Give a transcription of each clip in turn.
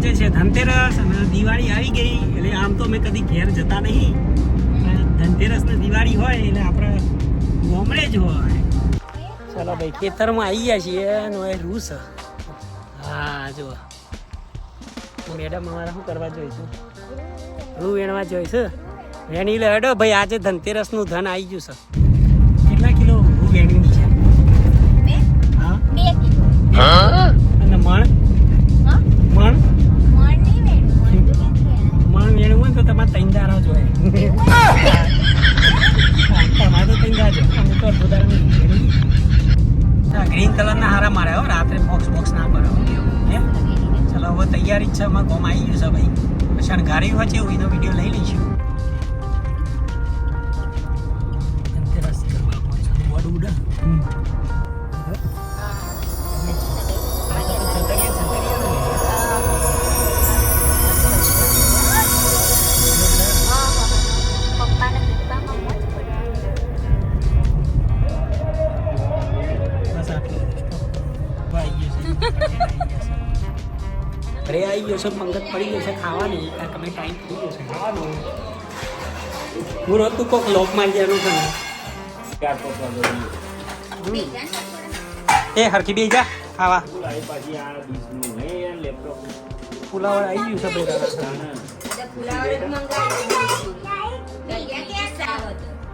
આજે છે, ધનતેરસ અને દિવાળી આવી ગઈ, એટલે આમ તો અમે કદી ઘેર જતા નહીં. ધનતેરસ ને દિવાળી હોય એટલે આપણે ગામડે જ હોય. ચાલો ભાઈ, ખેતરમાં આવી ગયા છીએ અને હવે રૂસ. હા જો મેડમ અમારે શું કરવા જોઈશું રૂ વેણવા જોઈશું વેણી લે હેડો ભાઈ, આજે ધનતેરસનું ધન આવી ગયું છે. તમારે ત્રણ દારા જોઈએ તમારે તો ત્રણ દારા જોઈએ અમે તો અડધો દારા ગ્રીન કલરના હારા મારે હો, રાત્રે બોક્સ બોક્સ ના ભરો એમ ચલો, હવે તૈયારી જ છે અમારે કોમ આવી ગયું છે ભાઈ. શણગારી હોય છે એનો વીડિયો લઈ લઈશું. ઘરે આવી ગયો છે પંગત પડી ગયો છે ખાવાની ત્યારે તમે ટાઈમ થઈ ગયો છે ખાવાનો હું રોજ તું લોક મારી જવાનું છે. એ હરખી બે જા ખાવા પુલાવર આવી ગયું છે?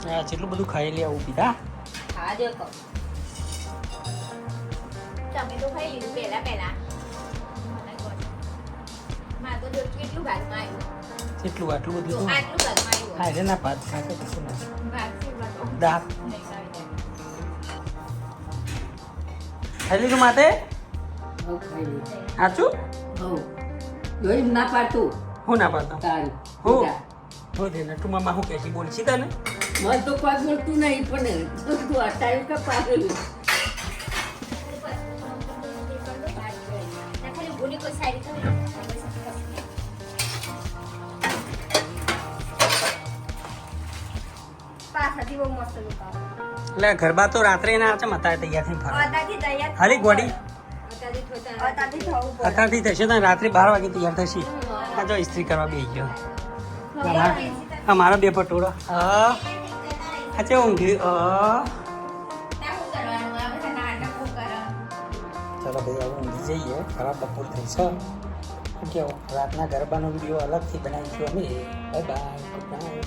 હા જેટલું બધું ખાઈ લે આવું પીધા તમે તો ખાઈ લીધું પહેલા પહેલા. તો જો કેટલું ભાગમાં આવ્યું? જેટલું આટલું બધું આટલું ભાગમાં આવ્યું હા એટલે ના પાત ખાતે કશું ના ભાગ છે. દાંત. ખાઈ લીધું માતે જોઈ ના પાડતું. હું ના પાડતો? તારું. હું? બેટા. હો દે નટુ મામા હું કહેશી બોલશી તને મને તો કોઈ બોલતું નહીં પણ તું હટાયું કે પાડેલું ખાલી ભૂલી કોઈ સારી પાછળથી બહુ મસ્ત look એટલે ગરબા તો રાત્રે ના આવશે મતા તૈયાર થઈ ફરવા. હાલી ગોડી? અત્યારથી થશે તો રાત્રે બાર વાગે તૈયાર થશે. આ જો ઇસ્ત્રી કરવા બે ગયો. અમારા બે પટોળા. હા છે ઊંઘી. ચાલો ભાઈ હવે ઊંઘી જઈએ. ખરાબ બપોર થઈ છે. કેવું? રાતના ગરબાનો વીડિયો અલગથી બનાવીશું અમે. Bye bye.